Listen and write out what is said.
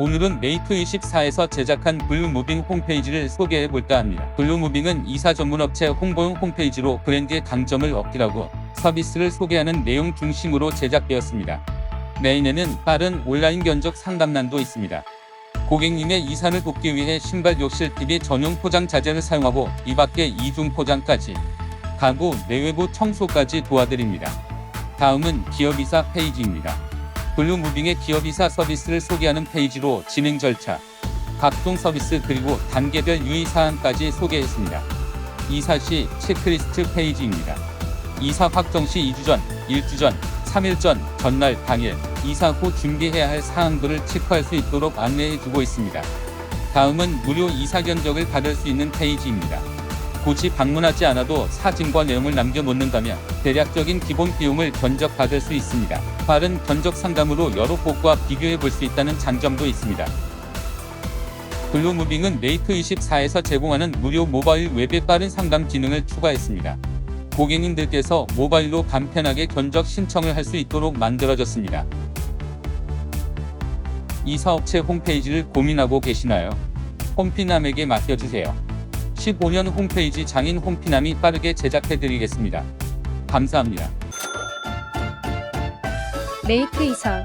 오늘은 메이트24에서 제작한 블루무빙 홈페이지를 소개해 볼까 합니다. 블루무빙은 이사 전문 업체 홍보용 홈페이지로 브랜드의 강점을 어필하고 서비스를 소개하는 내용 중심으로 제작되었습니다. 메인에는 빠른 온라인 견적 상담란도 있습니다. 고객님의 이사를 돕기 위해 신발 욕실 TV 전용 포장 자재를 사용하고 이 밖에 이중 포장까지 가구 내외부 청소까지 도와드립니다. 다음은 기업이사 페이지입니다. 블루무빙의 기업이사 서비스를 소개하는 페이지로 진행 절차, 각종 서비스 그리고 단계별 유의사항까지 소개했습니다. 이사 시 체크리스트 페이지입니다. 이사 확정 시 2주 전, 1주 전, 3일 전, 전날, 당일, 이사 후 준비해야 할 사항들을 체크할 수 있도록 안내해 주고 있습니다. 다음은 무료 이사 견적을 받을 수 있는 페이지입니다. 굳이 방문하지 않아도 사진과 내용을 남겨놓는다면 대략적인 기본 비용을 견적받을 수 있습니다. 빠른 견적 상담으로 여러 곳과 비교해 볼 수 있다는 장점도 있습니다. 블루무빙은 메이트24에서 제공하는 무료 모바일 웹의 빠른 상담 기능을 추가했습니다. 고객님들께서 모바일로 간편하게 견적 신청을 할 수 있도록 만들어졌습니다. 이 사업체 홈페이지를 고민하고 계시나요? 홈피남에게 맡겨주세요. 15년 홈페이지 장인 홈피남이 빠르게 제작해드리겠습니다. 감사합니다. 메이트 이사